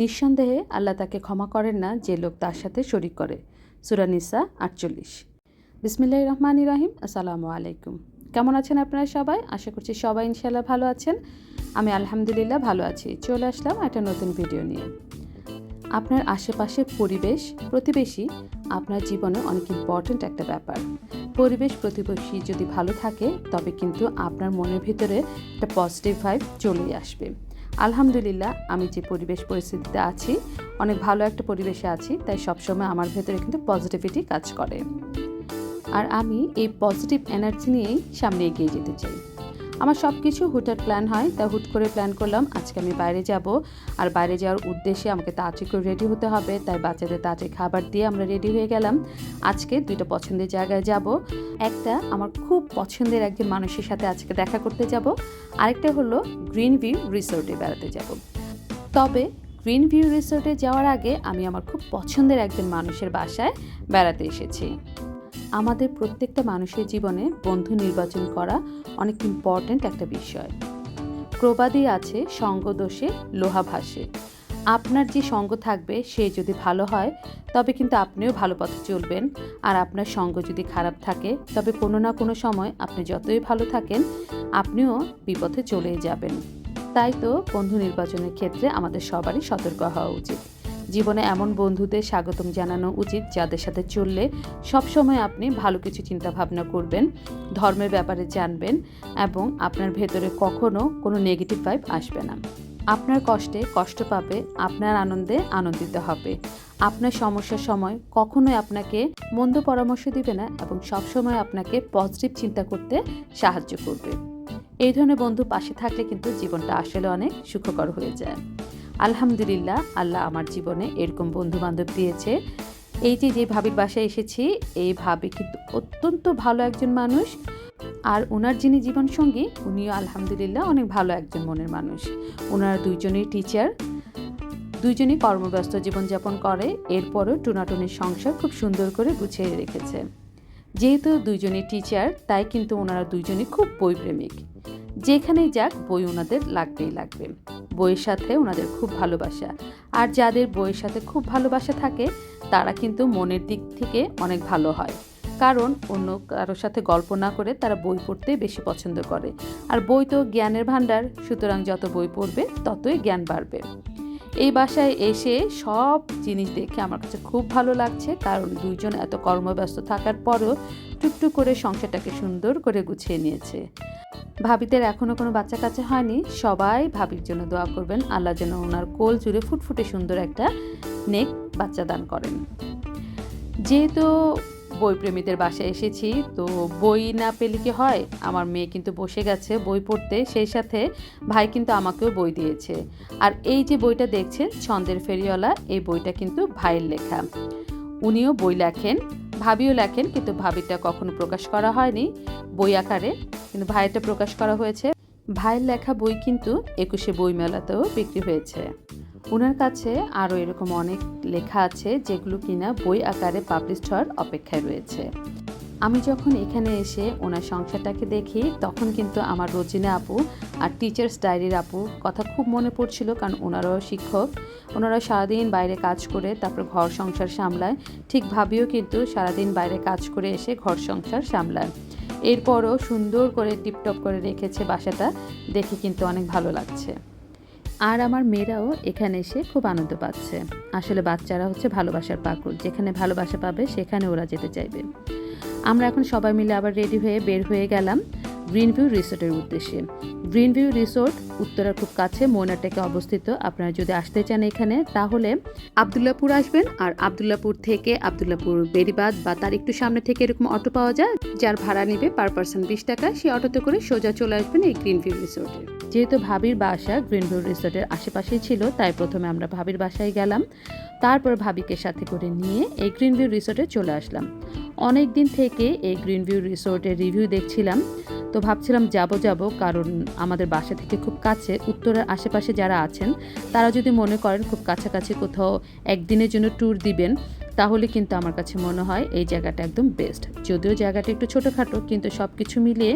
নিঃসন্দেহে আল্লাহ তাকে ক্ষমা করেন না যে লোক তার সাথে শরিক করে। সুরানিসা আটচল্লিশ। বিসমিল্লাহ রহমান রাহিম, আসসালামু আলাইকুম। কেমন আছেন আপনারা সবাই? আশা করছি সবাই ইনশাল্লাহ ভালো আছেন। আমি আলহামদুলিল্লাহ ভালো আছি। চলে আসলাম একটা নতুন ভিডিও নিয়ে। আপনার আশেপাশের পরিবেশ, প্রতিবেশী আপনার জীবনে অনেক ইম্পর্ট্যান্ট একটা ব্যাপার। পরিবেশ প্রতিবেশী যদি ভালো থাকে, তবে কিন্তু আপনার মনের ভিতরে একটা পজিটিভ ভাইব চলেই আসবে। আলহামদুলিল্লাহ, আমি যে পরিবেশ পরিস্থিতিতে আছি, অনেক ভালো একটা পরিবেশে আছি, তাই সবসময় আমার ভেতরে কিন্তু পজিটিভিটি কাজ করে। আর আমি এই পজিটিভ এনার্জি নিয়েই সামনে এগিয়ে যেতে চাই। আমার সব কিছু হুটার প্ল্যান হয়, তা হুট করে প্ল্যান করলাম, আজকে আমি বাইরে যাব। আর বাইরে যাওয়ার উদ্দেশ্যে আমাকে তাড়াতাড়ি করে রেডি হতে হবে, তাই বাচ্চাদের তাড়াতাড়ি খাবার দিয়ে আমরা রেডি হয়ে গেলাম। আজকে দুইটা পছন্দের জায়গায় যাব। একটা আমার খুব পছন্দের একজন মানুষের সাথে আজকে দেখা করতে যাব। আরেকটা হলো গ্রিন ভিউ রিসোর্টে বেড়াতে যাব। তবে গ্রিন ভিউ রিসোর্টে যাওয়ার আগে আমি আমার খুব পছন্দের একজন মানুষের বাসায় বেড়াতে এসেছি। আমাদের প্রত্যেকটা মানুষের জীবনে বন্ধু নির্বাচন করা অনেক ইম্পর্ট্যান্ট একটা বিষয়। প্রবাদই আছে সঙ্গ দোষে, লোহা ভাসে। আপনার যে সঙ্গ থাকবে, সে যদি ভালো হয়, তবে কিন্তু আপনিও ভালো পথে চলবেন। আর আপনার সঙ্গ যদি খারাপ থাকে, তবে কোনো না কোনো সময় আপনি যতই ভালো থাকেন, আপনিও বিপথে চলেই যাবেন। তাই তো বন্ধু নির্বাচনের ক্ষেত্রে আমাদের সবারই সতর্ক হওয়া উচিত। জীবনে এমন বন্ধুদের স্বাগতম জানানো উচিত যাদের সাথে চললে সবসময় আপনি ভালো কিছু চিন্তা ভাবনা করবেন, ধর্মের ব্যাপারে জানবেন এবং আপনার ভেতরে কখনো কোনো নেগেটিভ ভাইব আসবে না। আপনার কষ্টে কষ্ট পাবে, আপনার আনন্দে আনন্দিত হবে। আপনার সমস্যার সময় কখনোই আপনাকে মন্দ পরামর্শ দিবে না এবং সবসময় আপনাকে পজিটিভ চিন্তা করতে সাহায্য করবে। এই ধরনের বন্ধু পাশে থাকলে কিন্তু জীবনটা আসলে অনেক সুখকর হয়ে যায়। আলহামদুলিল্লাহ, আল্লাহ আমার জীবনে এরকম বন্ধু বান্ধব দিয়েছে। এই যে যে ভাবির বাসায় এসেছি, এই ভাবি কিন্তু অত্যন্ত ভালো একজন মানুষ। আর ওনার যিনি জীবনসঙ্গী, উনিও আলহামদুলিল্লাহ অনেক ভালো একজন মনের মানুষ। ওনারা দুইজনেই টিচার দুইজনই কর্মব্যস্ত জীবনযাপন করে। এরপরও টুনাটুনির সংসার খুব সুন্দর করে গুছিয়ে রেখেছে। যেহেতু দুইজনই টিচার তাই কিন্তু ওনারা দুইজনই খুব বইপ্রেমিক। যেখানেই যাক, বই ওনাদের লাগবেই লাগবে। বইয়ের সাথে ওনাদের খুব ভালোবাসা। আর যাদের বইয়ের সাথে খুব ভালোবাসা থাকে, তারা কিন্তু মনের দিক থেকে অনেক ভালো হয়। কারণ অন্য কারোর সাথে গল্প না করে তারা বই পড়তে বেশি পছন্দ করে। আর বই তো জ্ঞানের ভাণ্ডার, সুতরাং যত বই পড়বে, ততই জ্ঞান বাড়বে। এই বাসায় এসে সব জিনিস দেখে আমার কাছে খুব ভালো লাগছে, কারণ দুইজন এত কর্মব্যস্ত থাকার পরও টুকটুক করে সংসারটাকে সুন্দর করে গুছিয়ে নিয়েছে। ভাবিদের এখনও কোনো বাচ্চা কাছে হয়নি, সবাই ভাবির জন্য দোয়া করবেন, আল্লাহ যেন ওনার কোল জুড়ে ফুটফুটে সুন্দর একটা নেক বাচ্চা দান করেন। যেহেতু বই প্রেমীদের বাসায় এসেছি। তো বই না পেলে কি হয়? আমার মেয়ে কিন্তু বসে গেছে বই পড়তে। সেই সাথে ভাই কিন্তু আমাকেও বই দিয়েছে। আর এই যে বইটা দেখছেন, ছন্দের ফেরিওয়ালা, এই বইটা কিন্তু ভাইয়ের লেখা। উনিও বই লেখেন, ভাবিও লেখেন, কিন্তু ভাবিটা কখনো প্রকাশ করা হয়নি বই আকারে। কিন্তু ভাইয়েরটা প্রকাশ করা হয়েছে। ভাইয়ের লেখা বই কিন্তু একুশে বই মেলাতেও বিক্রি হয়েছে। ওনার কাছে আরও এরকম অনেক লেখা আছে যেগুলো কিনা বই আকারে পাবলিশড হওয়ার অপেক্ষায় রয়েছে। আমি যখন এখানে এসে ওনার সংসারটাকে দেখি, তখন কিন্তু আমার রোজিনা আপু আর টিচার্স ডায়েরির আপু কথা খুব মনে পড়ছিল কারণ ওনারাও শিক্ষক। ওনারা সারাদিন বাইরে কাজ করে তারপর ঘর সংসার সামলায়। ঠিক ভাবিও কিন্তু সারাদিন বাইরে কাজ করে এসে ঘর সংসার সামলায়। এরপরও সুন্দর করে টিপটপ করে রেখেছে বাসাটা, দেখে কিন্তু অনেক ভালো লাগছে। আর আমার মেয়েরাও এখানে এসে খুব আনন্দ পাচ্ছে। আসলে বাচ্চারা হচ্ছে ভালোবাসার পাকুর যেখানে ভালোবাসা পাবে, সেখানে ওরা যেতে চাইবে। আমরা এখন সবাই মিলে আবার রেডি হয়ে বের হয়ে গেলাম। গ্রিন ভিউ রিসোর্টের উদ্দেশ্যে। গ্রিন ভিউ রিসোর্ট উত্তরার খুব কাছে ময়নাটেকে অবস্থিত। আপনারা যদি আসতে চান এখানে, তাহলে আবদুল্লাপুর আসবেন আর আবদুল্লাপুর থেকে আবদুল্লাপুর বেরিবাদ বা তার একটু সামনে থেকে এরকম অটো পাওয়া যায়, যার ভাড়া নেবে পার পার্সন বিশ টাকা। সেই অটোতে করে সোজা চলে আসবেন এই গ্রিন ভিউ রিসোর্টে। যেহেতু ভাবির বাসা গ্রিন ভিউ রিসোর্টের আশেপাশেই ছিল, তাই প্রথমে আমরা ভাবির বাসায় গেলাম। তারপর ভাবিকে সাথে করে নিয়ে এই গ্রিন ভিউ রিসোর্টে চলে আসলাম। অনেক দিন থেকে এই গ্রিন ভিউ রিসোর্টের রিভিউ দেখছিলাম। তো ভাবছিলাম যাব যাব, কারণ আমাদের বাসা থেকে খুব কাছে, উত্তরের আশেপাশে যারা আছেন, তারা যদি মনে করেন খুব কাছাকাছি কোথাও একদিনের জন্য ট্যুর দিবেন, তাহলে কিন্তু আমার কাছে মনে হয় এই জায়গাটা একদম বেস্ট যদিও জায়গাটা একটু ছোটোখাটো, কিন্তু সব কিছু মিলিয়ে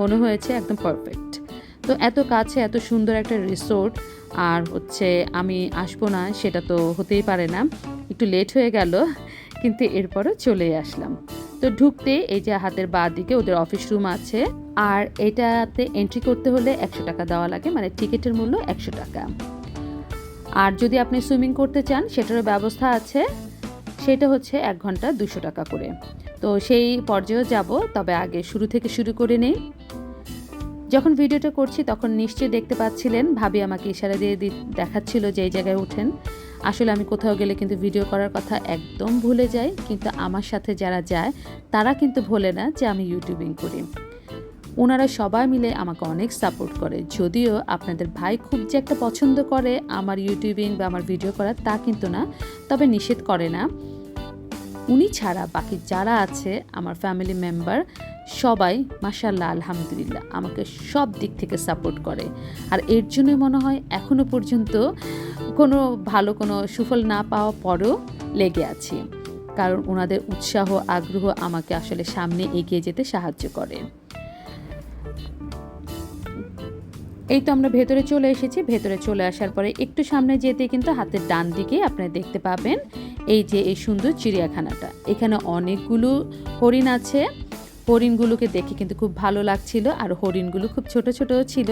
মনে হয়েছে একদম পারফেক্ট তো এত কাছে, এত সুন্দর একটা রিসোর্ট আর হচ্ছে আমি আসব না, সেটা তো হতেই পারে না। একটু লেট হয়ে গেল, কিন্তু এরপরও চলে আসলাম। তো ঢুকতে এই যে হাতের বা দিকে ওদের অফিস রুম আছে। আর এটাতে এন্ট্রি করতে হলে একশো টাকা দেওয়া লাগে মানে টিকিটের মূল্য একশো টাকা। আর যদি আপনি সুইমিং করতে চান, সেটারও ব্যবস্থা আছে। সেটা হচ্ছে এক ঘণ্টা দুশো টাকা করে। তো সেই পর্যায়েও যাব, তবে আগে শুরু থেকে শুরু করে নেই। যখন ভিডিওটা করছি, তখন নিশ্চয়ই দেখতে পাচ্ছিলেন, ভাবি আমাকে ইশারা দিয়ে দেখাচ্ছিল যে এই জায়গায় ওঠেন আসলে আমি কোথাও গেলে কিন্তু ভিডিও করার কথা একদম ভুলে যাই, কিন্তু আমার সাথে যারা যায়, তারা কিন্তু ভোলে না যে আমি ইউটিউবিং করি। ওনারা সবাই মিলে আমাকে অনেক সাপোর্ট করে, যদিও আপনাদের ভাই খুব যে একটা পছন্দ করে আমার ইউটিউবিং বা আমার ভিডিও করা তা কিন্তু না, তবে নিষেধ করে না। উনি ছাড়া বাকি যারা আছে, আমার ফ্যামিলি মেম্বার সবাই মাসাল্লাহ আলহামদুলিল্লাহ, আমাকে সব দিক থেকে সাপোর্ট করে। আর এর জন্যই মনে হয় এখনও পর্যন্ত কোনো ভালো, কোনো সুফল না পাওয়া পরেও লেগে আছি। কারণ ওনাদের উৎসাহ, আগ্রহ আমাকে আসলে সামনে এগিয়ে যেতে সাহায্য করে। এই তো আমরা ভেতরে চলে এসেছি। ভেতরে চলে আসার পরে একটু সামনে যেতে কিন্তু হাতের ডান দিকে আপনারা দেখতে পাবেন এই যে এই সুন্দর চিড়িয়াখানাটা। এখানে অনেকগুলো হরিণ আছে। হরিণগুলোকে দেখে কিন্তু খুব ভালো লাগছিল আর হরিণগুলো খুব ছোট ছোট ছিল।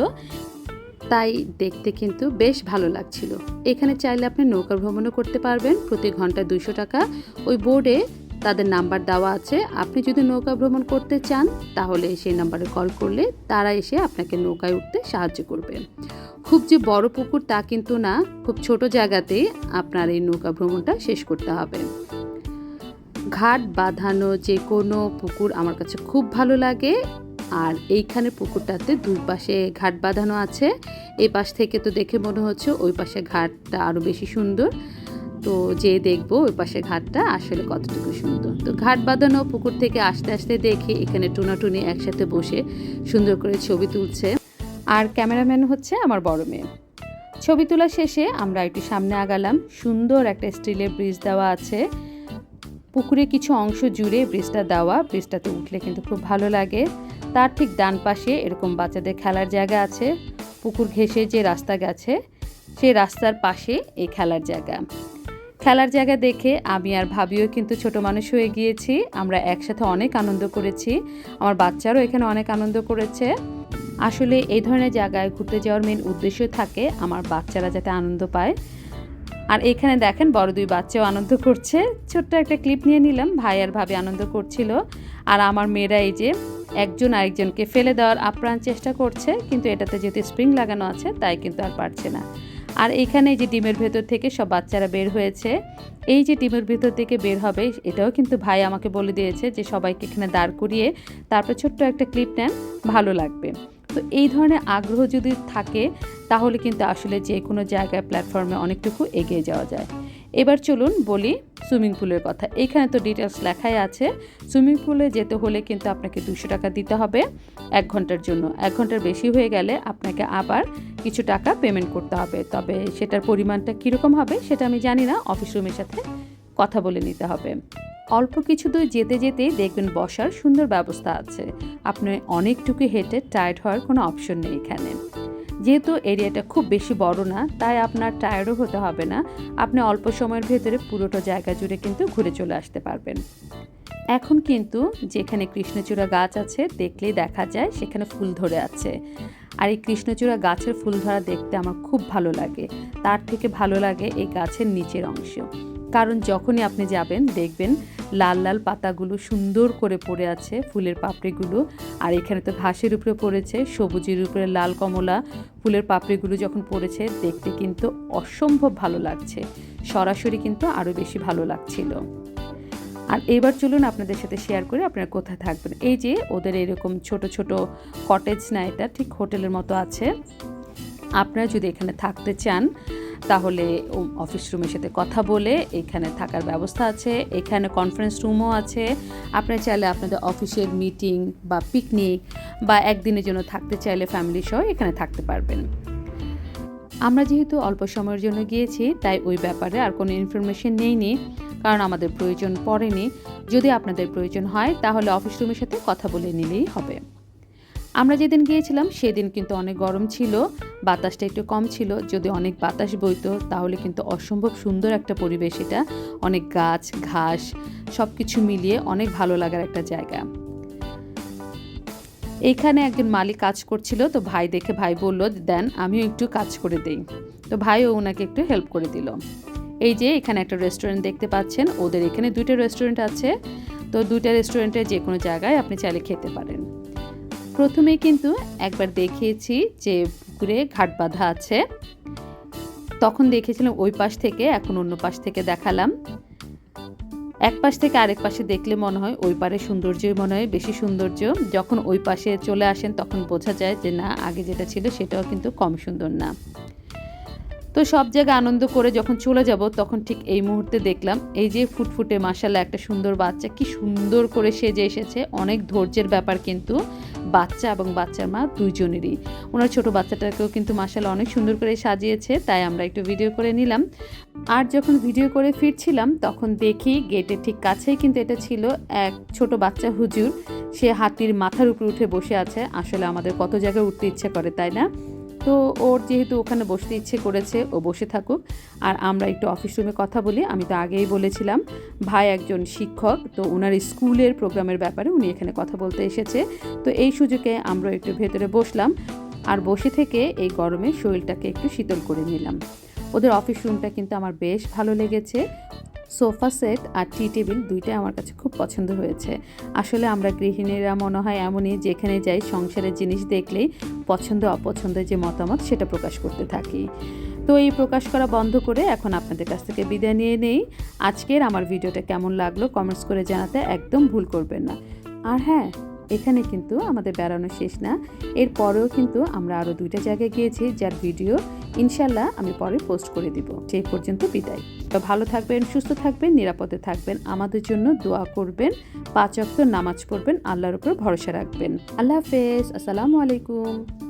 তাই দেখতে কিন্তু বেশ ভালো লাগছিল। এখানে চাইলে আপনি নৌকা ভ্রমণও করতে পারবেন প্রতি ঘন্টায় দুশো টাকা। ওই বোর্ডে তাদের নাম্বার দেওয়া আছে। আপনি যদি নৌকা ভ্রমণ করতে চান, তাহলে সেই নাম্বারে কল করলে তারা এসে আপনাকে নৌকায় উঠতে সাহায্য করবে। খুব যে বড় পুকুর তা কিন্তু না, খুব ছোট জায়গাতেই আপনার এই নৌকা ভ্রমণটা শেষ করতে হবে। ঘাট বাঁধানো যে কোনো পুকুর আমার কাছে খুব ভালো লাগে, আর এইখানে পুকুরটাতে দুই পাশে ঘাট বাঁধানো আছে এই পাশ থেকে তো দেখে মনে হচ্ছে ওই পাশে ঘাটটা আরও বেশি সুন্দর। তো যে দেখব ওই পাশে ঘাটটা আসলে কতটুকু সুন্দর। তো ঘাট বাঁধানো পুকুর থেকে আস্তে আস্তে দেখে এখানে টুনাটুনি একসাথে বসে সুন্দর করে ছবি তুলছে। আর ক্যামেরাম্যান হচ্ছে আমার বড় মেয়ে। ছবি তোলা শেষে আমরা একটু সামনে আগালাম। সুন্দর একটা স্টিলের ব্রিজ দেওয়া আছে। পুকুরে কিছু অংশ জুড়ে ব্রিজটা দেওয়া, ব্রিজটাতে উঠলে কিন্তু খুব ভালো লাগে। তার ঠিক ডান পাশে এরকম বাচ্চাদের খেলার জায়গা আছে। পুকুর ঘেঁষে যে রাস্তা গেছে, সেই রাস্তার পাশে এই খেলার জায়গা। খেলার জায়গা দেখে আমি আর ভাবিও কিন্তু ছোট মানুষ হয়ে গিয়েছি। আমরা একসাথে অনেক আনন্দ করেছি। আমার বাচ্চারও এখানে অনেক আনন্দ করেছে। আসলে এই ধরনের জায়গায় ঘুরতে যাওয়ার মেন উদ্দেশ্য থাকে আমার বাচ্চারা যাতে আনন্দ পায়। আর এখানে দেখেন বড় দুই বাচ্চাও আনন্দ করছে। ছোট্ট একটা ক্লিপ নিয়ে নিলাম, ভাই আর ভাবি আনন্দ করছিল। আর আমার মেয়েরা এই যে একজন আরেকজনকে ফেলে দেওয়ার আপ্রাণ চেষ্টা করছে, কিন্তু এটাতে যেহেতু স্প্রিং লাগানো আছে, তাই কিন্তু আর পারছে না। আর এখানে যে ডিমের ভেতর থেকে সব বাচ্চারা বের হয়েছে। এই যে ডিমের ভেতর থেকে বের হবে, এটাও কিন্তু ভাই আমাকে বলে দিয়েছে যে সবাইকে এখানে দাঁড় করিয়ে তারপর ছোট্ট একটা ক্লিপ নেন, ভালো লাগবে। তো এই ধরনের আগ্রহ যদি থাকে, তাহলে কিন্তু আসলে যে কোনো জায়গায় প্ল্যাটফর্মে অনেকটুকু এগিয়ে যাওয়া যায়। এবার চলুন বলি সুইমিং পুলের কথা। এখানে তো ডিটেলস লেখাই আছে। সুইমিং পুলে যেতে হলে কিন্তু আপনাকে দুশো টাকা দিতে হবে এক ঘণ্টার জন্য। এক ঘণ্টার বেশি হয়ে গেলে আপনাকে আবার কিছু টাকা পেমেন্ট করতে হবে। তবে সেটার পরিমাণটা কীরকম হবে, সেটা আমি জানি না। অফিস রুমের সাথে কথা বলে নিতে হবে। অল্প কিছু দূর যেতে যেতেই দেখবেন বসার সুন্দর ব্যবস্থা আছে। আপনি অনেকটুকু হেঁটে টায়ার্ড হওয়ার কোনো অপশন নেই এখানে। যেহেতু এরিয়াটা খুব বেশি বড় না, তাই আপনার টায়ার্ডও হতে হবে না। আপনি অল্প সময়ের ভেতরে পুরোটা জায়গা জুড়ে কিন্তু ঘুরে চলে আসতে পারবেন। এখন কিন্তু যেখানে কৃষ্ণচূড়া গাছ আছে, দেখলেই দেখা যায় সেখানে ফুল ধরে আছে। আর এই কৃষ্ণচূড়া গাছের ফুল ধরা দেখতে আমার খুব ভালো লাগে। তার থেকে ভালো লাগে এই গাছের নিচের অংশ। কারণ যখনই আপনি যাবেন, দেখবেন লাল লাল পাতাগুলো সুন্দর করে পড়ে আছে, ফুলের পাপড়িগুলো। আর এখানে তো ঘাসের উপরে পড়েছে, সবুজের উপরে লাল কমলা, ফুলের পাপড়িগুলো যখন পড়েছে, দেখতে কিন্তু অসম্ভব ভালো লাগছে। সরাসরি কিন্তু আরও বেশি ভালো লাগছিল। আর এবার চলুন আপনাদের সাথে শেয়ার করে, আপনারা কোথায় থাকবেন? এই যে ওদের এরকম ছোট ছোট কটেজ না এটা, ঠিক হোটেলের মতো আছে। আপনারা যদি এখানে থাকতে চান তাহলে অফিস রুমের সাথে কথা বলে এখানে থাকার ব্যবস্থা আছে, এখানে কনফারেন্স রুমও আছে। আপনারা চাইলে আপনাদের অফিসের মিটিং বা পিকনিক বা একদিনের জন্য থাকতে চাইলে ফ্যামিলি সহ এখানে থাকতে পারবেন। আমরা যেহেতু অল্প সময়ের জন্য গিয়েছি, তাই ওই ব্যাপারে আর কোনো ইনফরমেশন নেইনি, কারণ আমাদের প্রয়োজন পড়েনি। যদি আপনাদের প্রয়োজন হয়, তাহলে অফিস রুমের সাথে কথা বলে নিলেই হবে। আমরা যেদিন গিয়েছিলাম, সেদিন কিন্তু অনেক গরম ছিল, বাতাসটা একটু কম ছিল। যদি অনেক বাতাস বইতো, তাহলে কিন্তু অসম্ভব সুন্দর একটা পরিবেশ এটা। অনেক গাছ, ঘাস সব কিছু মিলিয়ে অনেক ভালো লাগার একটা জায়গা। এইখানে একজন মালিক কাজ করছিল, তো ভাই দেখে ভাই বলল, দেন, আমিও একটু কাজ করে দেই। তো ভাইও ওনাকে একটু হেল্প করে দিল। এই যে, এখানে একটা রেস্টুরেন্ট দেখতে পাচ্ছেন। ওদের এখানে দুইটা রেস্টুরেন্ট আছে। তো দুইটা রেস্টুরেন্টে যে কোনো জায়গায় আপনি চাইলে খেতে পারেন। প্রথমে কিন্তু একবার দেখিয়েছি যে পুকুরে ঘাট বাঁধা আছে। তখন দেখেছিলাম ওই পাশ থেকে, এখন অন্য পাশ থেকে দেখালাম। এক পাশ থেকে আরেক পাশে দেখলে মনে হয় ওই পারে সৌন্দর্যই মনে হয়, বেশি সৌন্দর্য। যখন ওই পাশে চলে আসেন, তখন বোঝা যায় যে না, আগে যেটা ছিল সেটাও কিন্তু কম সুন্দর না। তো সব জায়গায় আনন্দ করে যখন চলে যাব, তখন ঠিক এই মুহূর্তে দেখলাম, এই যে ফুটফুটে মাসালা একটা সুন্দর বাচ্চা, কি সুন্দর করে সেজে এসেছে। অনেক ধৈর্যের ব্যাপার কিন্তু বাচ্চা এবং বাচ্চার মা দুইজনেরই। ওনার ছোট বাচ্চাটাকেও কিন্তু মাসালা অনেক সুন্দর করে সাজিয়েছে, তাই আমরা একটু ভিডিও করে নিলাম। আর যখন ভিডিও করে ফিরছিলাম, তখন দেখি গেটের ঠিক কাছেই কিন্তু এটা ছিল এক ছোট বাচ্চা হুজুর। সে হাতির মাথার উপরে উঠে বসে আছে। আসলে আমাদের কত জায়গায় উঠতে ইচ্ছে করে, তাই না? তো ওর যেহেতু ওখানে বসতে ইচ্ছে করেছে, ও বসে থাকুক। আর আমরা একটু অফিস রুমে কথা বলি, আমি তো আগেই বলেছিলাম, ভাই একজন শিক্ষক, তো ওনার স্কুলের প্রোগ্রামের ব্যাপারে উনি এখানে কথা বলতে এসেছে। তো এই সুযোগে আমরা একটু ভেতরে বসলাম, আর বসে থেকে এই গরমে শরীরটাকে একটু শীতল করে নিলাম। ওদের অফিস রুমটা কিন্তু আমার বেশ ভালো লেগেছে। সোফা সেট আর টি টেবিল দুইটাই আমার কাছে খুব পছন্দ হয়েছে। আসলে আমরা গৃহিণীরা মনে হয় এমনই যেখানে যাই সংসারের জিনিস দেখলেই পছন্দ, অপছন্দের যে মতামত সেটা প্রকাশ করতে থাকি। তো এই প্রকাশ করা বন্ধ করে এখন আপনাদের কাছ থেকে বিদায় নিয়ে নেই। আজকের আমার ভিডিওটা কেমন লাগল কমেন্টস করে জানাতে একদম ভুল করবেন না। আর হ্যাঁ এখানে কিন্তু আমাদের বেড়ানো শেষ না। এরপরেও কিন্তু আমরা আরও দুইটা জায়গায় গিয়েছি যার ভিডিও ইনশাল্লাহ আমি পরে পোস্ট করে দিব। সেই পর্যন্ত বিদায়। তো ভালো থাকবেন, সুস্থ থাকবেন, নিরাপদে থাকবেন। আমাদের জন্য দোয়া করবেন, পাঁচ অক্ত নামাজ পড়বেন, আল্লাহর উপর ভরসা রাখবেন। আল্লাহ হাফেজ, আসসালামু আলাইকুম।